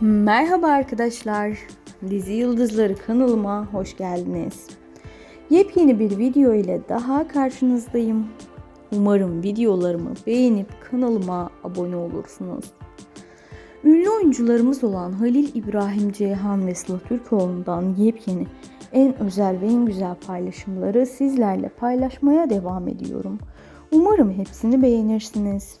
Merhaba arkadaşlar. Dizi Yıldızları kanalıma hoş geldiniz. Yepyeni bir video ile daha karşınızdayım. Umarım videolarımı beğenip kanalıma abone olursunuz. Ünlü oyuncularımız olan Halil İbrahim Ceyhan ve Sıla Türkoğlu'ndan yepyeni en özel ve en güzel paylaşımları sizlerle paylaşmaya devam ediyorum. Umarım hepsini beğenirsiniz.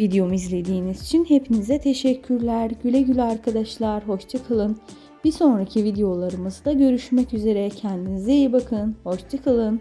Videomu izlediğiniz için hepinize teşekkürler. Güle güle arkadaşlar. Hoşçakalın. Bir sonraki videolarımızda görüşmek üzere. Kendinize iyi bakın. Hoşçakalın.